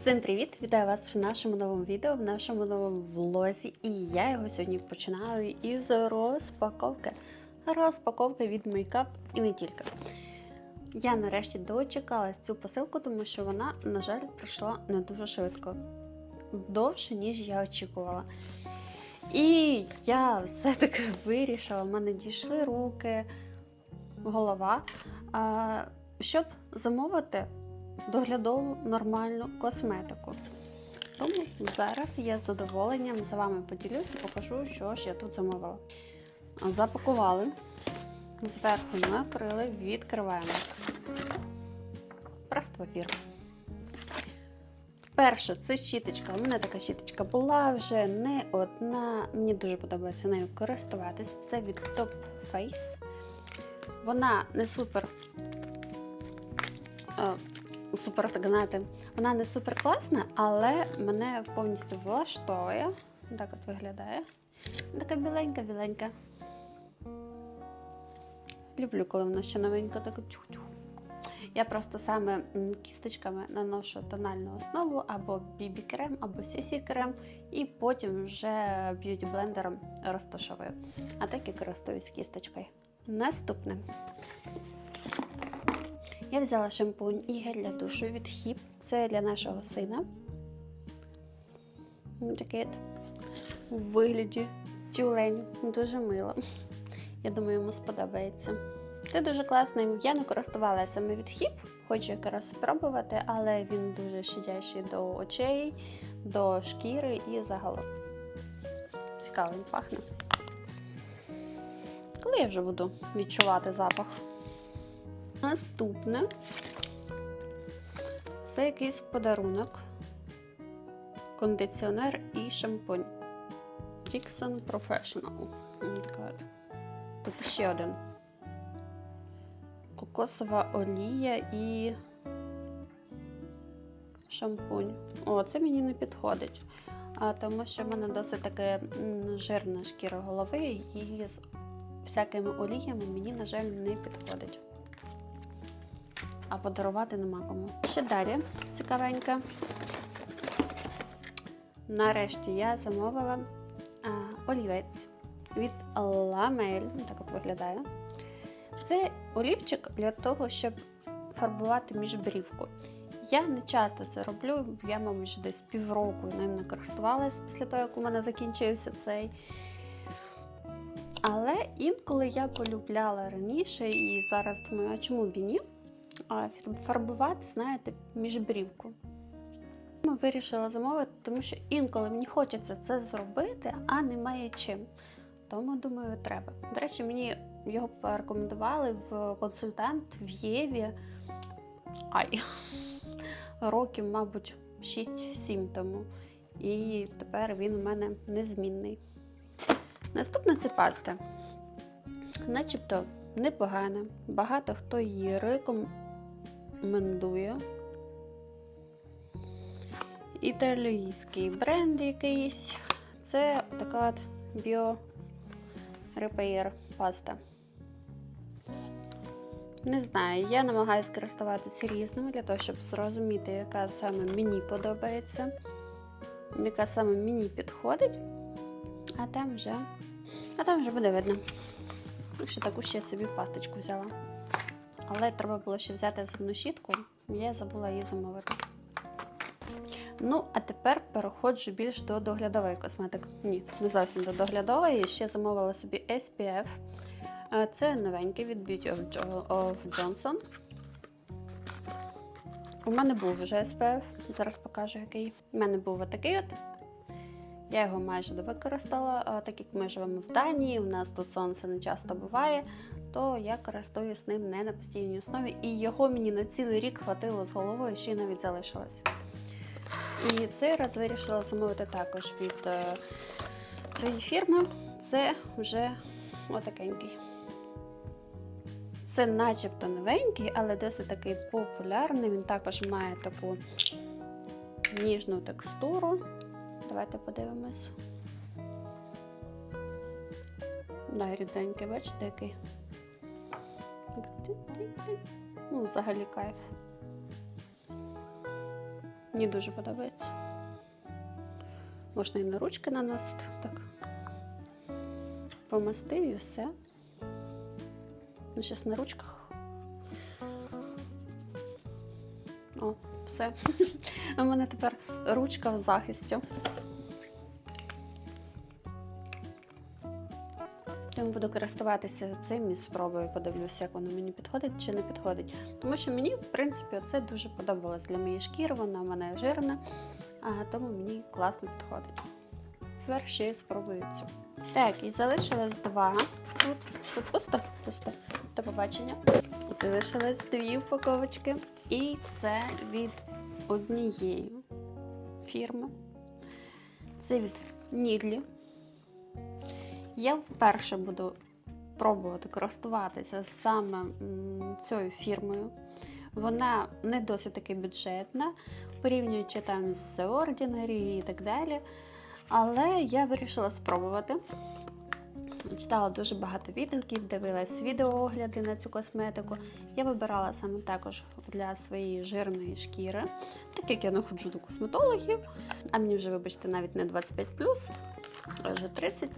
Всім привіт! Вітаю вас в нашому новому відео, в нашому новому влозі. І я його сьогодні починаю із розпаковки. Розпаковки від Makeup і не тільки. Я нарешті дочекалась цю посилку, тому що вона, на жаль, прийшла не дуже швидко. Довше, ніж я очікувала. І я все-таки вирішила, в мене дійшли руки, голова, щоб замовити доглядову нормальну косметику. Тому зараз я з задоволенням з вами поділюся і покажу, що ж я тут замовила. Запакували, зверху накрили, відкриваємо. Просто папір. Перше, це щіточка. У мене така щіточка була вже не одна. Мені дуже подобається нею користуватись. Це від Top Face. Вона не супер. Супер, так знаєте, вона не супер класна, але мене повністю влаштовує. Так от виглядає. Така біленька-біленька. Люблю, коли вона ще новенька, так тюх-тюх. Я просто саме кісточками наношу тональну основу або BB-крем, або CC-крем, і потім вже б'юті-блендером розташовую. А так і користуюсь кісточкою. Наступне. Я взяла шампунь і гель для душу від HIP. Це для нашого сина. От у вигляді тюлень. Дуже мило. Я думаю, йому сподобається. Це дуже класний. Я не користувалася саме від HIP, хочу якраз спробувати, але він дуже щадящий до очей, до шкіри і загалом. Цікаво, пахне. Коли я вже буду відчувати запах? Наступне це якийсь подарунок, кондиціонер і шампунь. Dixon Professional. Тут ще один. Кокосова олія і шампунь. О, це мені не підходить. А, тому що в мене досить таке жирна шкіра голови і з всякими оліями мені, на жаль, не підходить а подарувати нема кому. Ще далі цікавеньке. Нарешті я замовила а, олівець від Ламель. Так от виглядає. Це олівчик для того, щоб фарбувати міжбрівку. Я не часто це роблю, я, мабуть, десь півроку ним не користувалась після того, як у мене закінчився цей. Але інколи я полюбляла раніше і зараз думаю, а чому б і ні? А, фарбувати, знаєте, міжбрівку. Вирішила замовити, тому що інколи мені хочеться це зробити, а немає чим. Тому, думаю, треба. До речі, мені його порекомендували в консультант в Єві. Ай, років, мабуть, 6-7 тому. І тепер він у мене незмінний. Наступна це паста. Начебто непогана. Багато хто її рекомендує. Італійський бренд якийсь. Це така Bio Repair паста. Не знаю, я намагаюся користуватися різними для того, щоб зрозуміти, яка саме мені подобається, яка саме мені підходить, а там вже, а там вже буде видно. Ще таку ще собі пасточку взяла. Але треба було ще взяти зубну щітку, я забула її замовити. Ну, а тепер переходжу більш до доглядової косметики. Ні, не зовсім до доглядової. Ще замовила собі SPF. Це новенький від Beauty of, Johnson. У мене був вже SPF, зараз покажу який. У мене був отакий от. Я його майже використала, так як ми живемо в Данії, у нас тут сонце не часто буває, то я користуюсь ним не на постійній основі, і його мені на цілий рік хватило з головою, ще й навіть залишилось. І цей раз вирішила замовити також від е, цієї фірми. Це вже отакенький. Це начебто новенький, але досить такий популярний. Він також має таку ніжну текстуру. Давайте подивимось. Да, ріденький, бачите, який? Ну, взагалі кайф. Мені дуже подобається. Можна і на ручки наносити. Так. Помастив і все. Ну, зараз на ручках. О, все. У мене тепер ручка в захисті. Тому буду користуватися цим і спробую, подивлюся, як воно мені підходить чи не підходить. Тому що мені, в принципі, це дуже подобалось для моєї шкіри, вона в мене жирна, тому мені класно підходить. Тепер ще спробую цю. Так, і залишилось два. Тут, тут пусто, пусто. До побачення. Залишилось дві упаковочки. І це від однієї фірми. Це від Нідлі. Я вперше буду пробувати користуватися саме цією фірмою. Вона не досить таки бюджетна, порівнюючи там з Ordinary і так далі. Але я вирішила спробувати. Читала дуже багато відгуків, дивилась відеоогляди на цю косметику. Я вибирала саме також для своєї жирної шкіри, так як я не ходжу до косметологів, а мені вже, вибачте, навіть не 25 а вже 30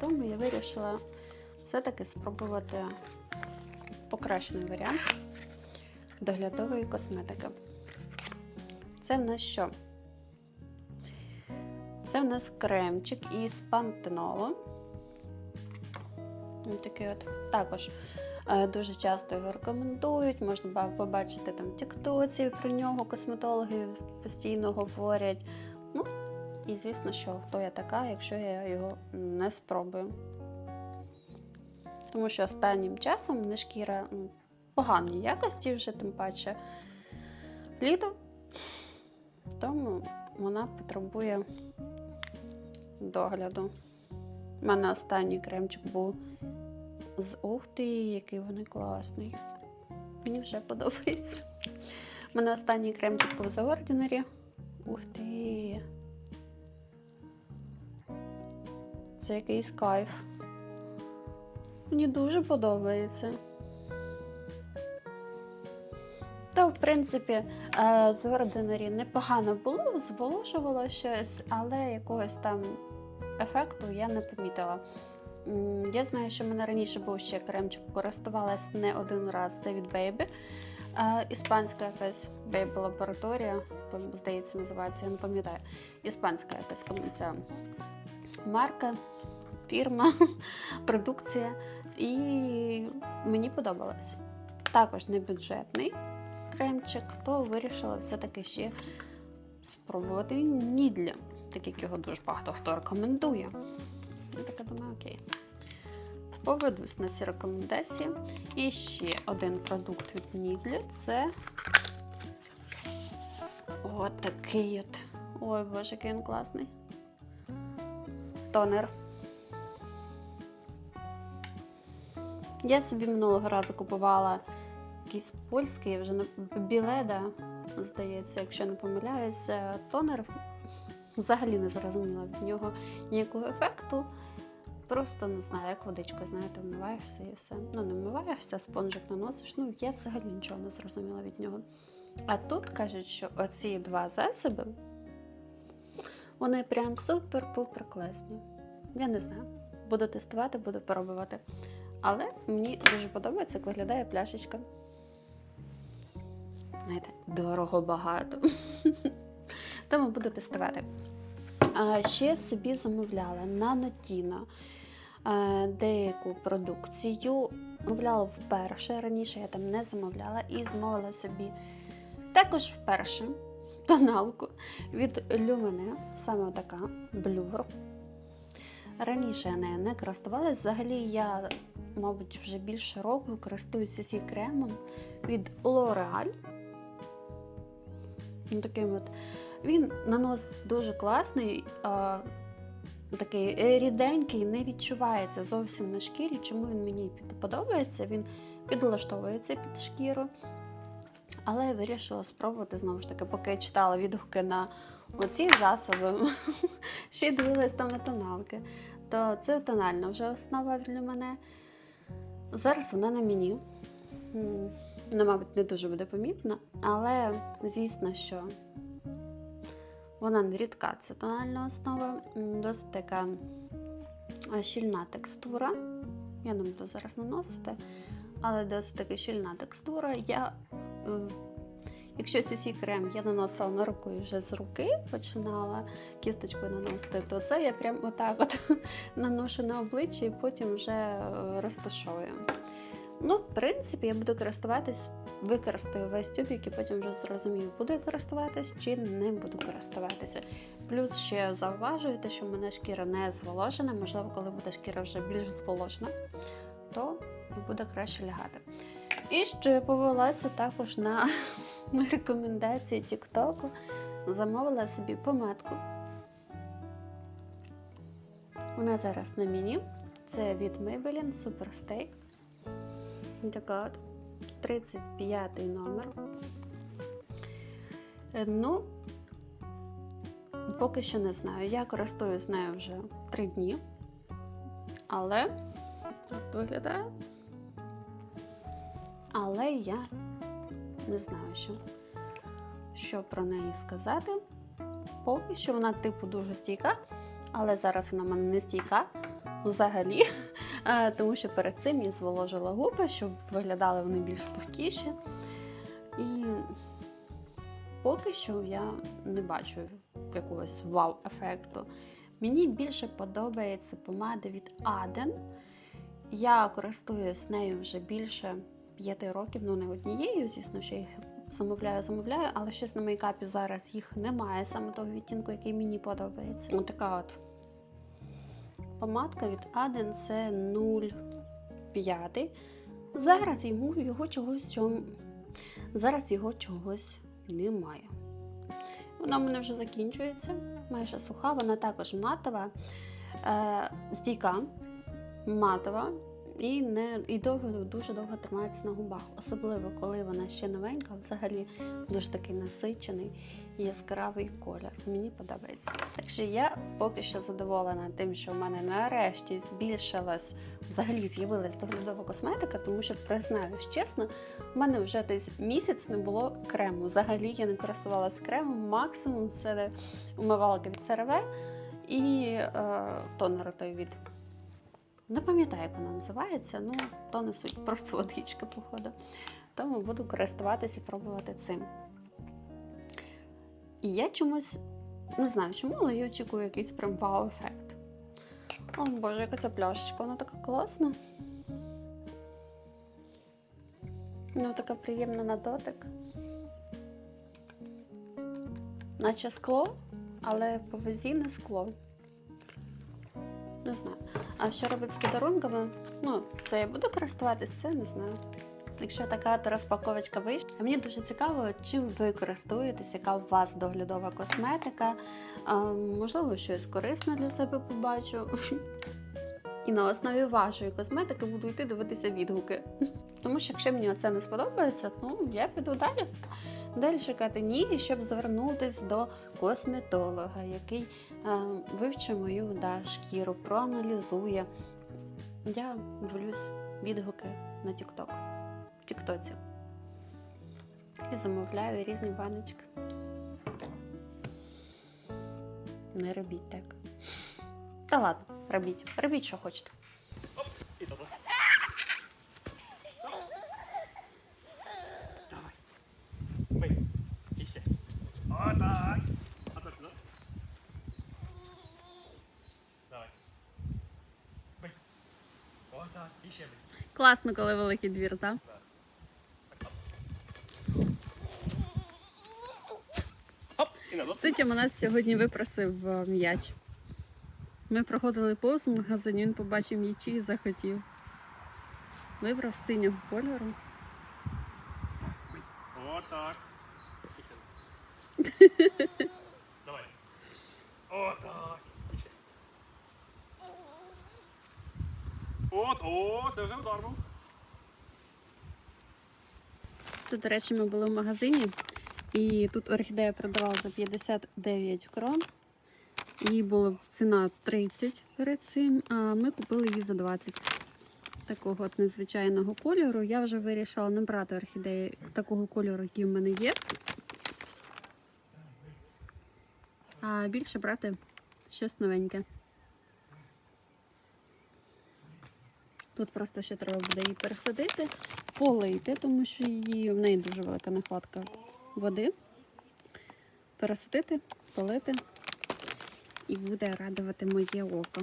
тому я вирішила все-таки спробувати покращений варіант доглядової косметики. Це в нас що? Це в нас кремчик із пантенолу. Такий от. Також е, дуже часто його рекомендують, можна побачити там в тіктоці про нього косметологи постійно говорять. І звісно, що хто я така, якщо я його не спробую. Тому що останнім часом мене шкіра ну, поганої якості вже, тим паче літо, тому вона потребує догляду. У мене останній кремчик був з ух ти, який вони класний. Мені вже подобається. У мене останній кремчик був за Ordinary. Ух ти. Це якийсь кайф. Мені дуже подобається. Та, в принципі, е, з Ordinary непогано було, зволожувало щось, але якогось там ефекту я не помітила. Я знаю, що в мене раніше був ще кремчик, користувалась не один раз. Це від Baby. Е, Іспанська якась Baby лабораторія, здається, називається, я не пам'ятаю. Іспанська якась ця марка, фірма, продукція. І мені подобалось. Також не бюджетний кремчик, то вирішила все-таки ще спробувати Нідля, так як його дуже багато хто рекомендує. Я така думаю, окей. Поведусь на ці рекомендації. І ще один продукт від Нідлі це от такий от. Ой, боже, який він класний. Тонер. Я собі минулого разу купувала якийсь польський, вже не біледа, здається, якщо не помиляюся, тонер взагалі не зрозуміла від нього ніякого ефекту. Просто не знаю, як водичка, знаєте, вмиваєшся і все. Ну, не вмиваєшся, спонжик наносиш. Ну, я взагалі нічого не зрозуміла від нього. А тут кажуть, що оці два засоби, вони прям супер-пупер класні. Я не знаю. Буду тестувати, буду пробувати. Але мені дуже подобається, як виглядає пляшечка. Знаєте, дорого багато. Тому буду тестувати. Ще собі замовляла на Notino е, деяку продукцію. Замовляла вперше, раніше я там не замовляла і замовила собі також вперше тоналку від Lumene, саме така блюр. Раніше я нею не користувалась. Взагалі я, мабуть, вже більше року користуюся цим кремом від L'Oreal. Ну, Таким от. Він нанос дуже класний, а, такий ріденький, не відчувається зовсім на шкірі. Чому він мені подобається? Він підлаштовується під шкіру. Але я вирішила спробувати знову ж таки, поки я читала відгуки на оці засоби, ще й дивилась там на тоналки. То це тональна вже основа для мене. Зараз вона на мені. Вона, мабуть, не дуже буде помітна, але звісно, що Вона не рідка, це тональна основа, досить така щільна текстура. Я не буду зараз наносити, але досить таки щільна текстура. Я, якщо CC крем я наносила на руку і вже з руки починала кісточкою наносити, то це я прям отак от наношу на обличчя і потім вже е, розташовую. Ну, в принципі, я буду користуватись, використаю весь тюбик і потім вже зрозумію, буду я користуватись чи не буду користуватися. Плюс ще зауважую те, що в мене шкіра не зволожена, можливо, коли буде шкіра вже більш зволожена, то буде краще лягати. І ще повелася також на рекомендації TikTok. Замовила собі помадку. Вона зараз на мені. Це від Maybelline Super Stay. Така от 35 номер. Е, Ну, поки що не знаю. Я користуюсь нею вже 3 дні. Але так виглядає. Але я не знаю, що, що про неї сказати. Поки що вона, типу, дуже стійка, але зараз вона в мене не стійка взагалі. Е, Тому що перед цим я зволожила губи, щоб виглядали вони більш пухкіші. І поки що я не бачу якогось вау-ефекту. Мені більше подобається помада від Aden. Я користуюсь нею вже більше 5 років, ну не однією, звісно, що їх замовляю, замовляю, але щось на мейкапі зараз їх немає, саме того відтінку, який мені подобається. Ось така от помадка від Aden це 0,5. Зараз йому його чогось чом... зараз його чогось немає. Вона в мене вже закінчується, майже суха, вона також матова, е, стійка, матова і, не, і довго, дуже довго тримається на губах. Особливо, коли вона ще новенька, взагалі дуже такий насичений і яскравий колір. Мені подобається. Так що я поки що задоволена тим, що в мене нарешті збільшилась, взагалі з'явилась доглядова косметика, тому що признаюсь чесно, в мене вже десь місяць не було крему. Взагалі я не користувалася кремом. Максимум це умивалка від CeraVe і е, тонер той від. Не пам'ятаю, як вона називається, ну то не суть, просто водичка, походу. Тому буду користуватися і пробувати цим. І я чомусь не знаю чому, але я очікую якийсь прям вау-ефект. О боже, яка ця пляшечка, вона така класна. Ну, така приємна на дотик. Наче скло, але по вазі не скло. Не знаю. А що робити з подарунками? Ну, це я буду користуватись, це не знаю. Якщо така то розпаковочка вийшла. Мені дуже цікаво, чим ви користуєтесь, яка у вас доглядова косметика. Можливо, щось корисне для себе побачу. І на основі вашої косметики буду йти дивитися відгуки. Тому що якщо мені це не сподобається, то я піду далі. Далі шукати ніги, щоб звернутися до косметолога, який е, вивчить мою да, шкіру, проаналізує. Я дивлюсь відгуки на TikTok, в Тіктоці. І замовляю різні баночки. Не робіть так. Та ладно, робіть. Робіть, що хочете. Класно, коли великий двір, так? Цитям у нас сьогодні випросив е, м'яч. Ми проходили повз магазин, він побачив м'ячі і захотів. Вибрав синього кольору. Бий. Отак. Давай. Отак. І ще. От, о, це вже удар був. Це, до речі, ми були в магазині, і тут орхідея продавала за 59 крон. Їй була ціна 30 перед цим, а ми купили її за 20. Такого от незвичайного кольору. Я вже вирішила не брати орхідеї такого кольору, який в мене є. а більше брати щось новеньке. Тут просто ще треба буде її пересадити, полити, тому що її, в неї дуже велика нехватка води. Пересадити, полити і буде радувати моє око.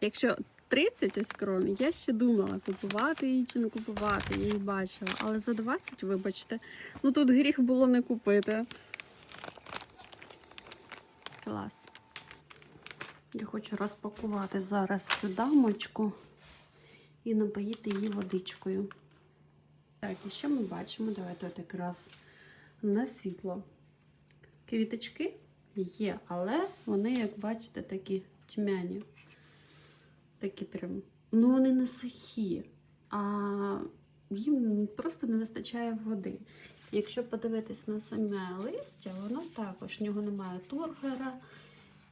Якщо 30 ось крон, я ще думала, купувати її чи не купувати, я її бачила. Але за 20, вибачте, ну тут гріх було не купити. Клас. Я хочу розпакувати зараз цю дамочку і напоїти її водичкою. Так, і що ми бачимо? Давайте от якраз на світло. Квіточки є, але вони, як бачите, такі тьмяні. Такі прям. Ну, вони не сухі, а їм просто не вистачає води. Якщо подивитись на саме листя, воно також в нього немає тургера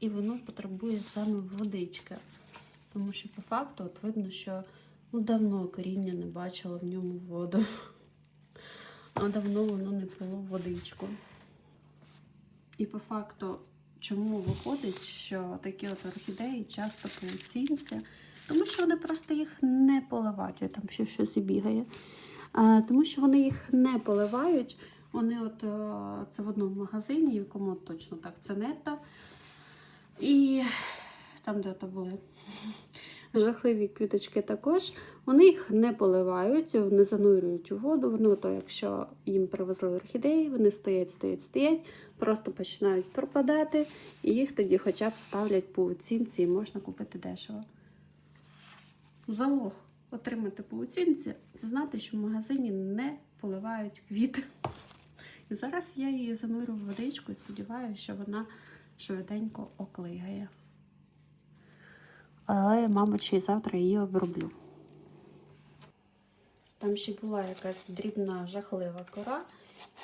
і воно потребує саме водички. Тому що по факту от видно, що ну, давно коріння не бачило в ньому воду. А давно воно не пило водичку. І по факту, чому виходить, що такі от орхідеї часто пауцінці, тому що вони просто їх не поливають, там ще щось і бігає. А, тому що вони їх не поливають. Вони от е, це в одному магазині, в якому точно так це нетто. І там, де то були жахливі квіточки також. Вони їх не поливають, не занурюють у воду. Вони, ото, якщо їм привезли орхідеї, вони стоять, стоять, стоять, просто починають пропадати, і їх тоді хоча б ставлять по оцінці і можна купити дешево. Залог отримати по оцінці це знати, що в магазині не поливають квіти. І зараз я її занурю в водичку і сподіваюся, що вона швиденько оклигає. Але, мабуть, й завтра її оброблю. Там ще була якась дрібна жахлива кора.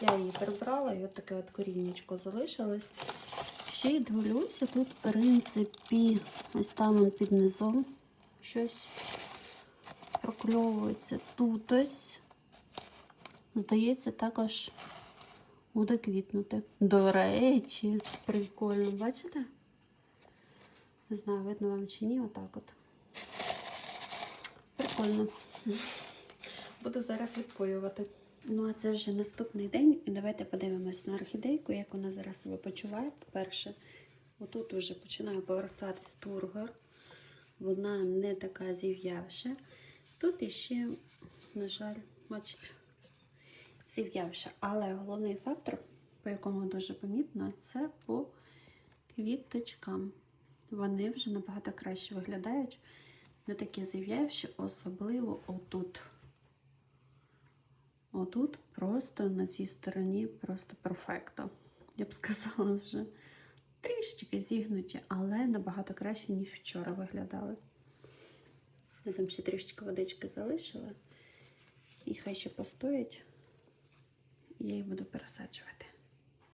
Я її прибрала, і от таке от коріннячко залишилось. Ще й дивлюся, тут, в принципі, ось там під низом щось прокльовується. Тут ось, здається, також буде квітнути. До речі, прикольно, бачите? Не знаю, видно вам чи ні, отак от. Прикольно. Буду зараз відпоювати. Ну, а це вже наступний день. І давайте подивимось на орхідейку, як вона зараз себе почуває. По-перше, отут вже починає повертатись тургор. Вона не така зів'явша. Тут іще, на жаль, бачите, зів'явша. Але головний фактор, по якому дуже помітно, це по квіточкам. Вони вже набагато краще виглядають. Не такі зів'явші, особливо отут. Отут просто на цій стороні просто перфекто. Я б сказала вже трішечки зігнуті, але набагато краще, ніж вчора виглядали. Я там ще трішечки водички залишила. І хай ще постоять. Я їх буду пересаджувати.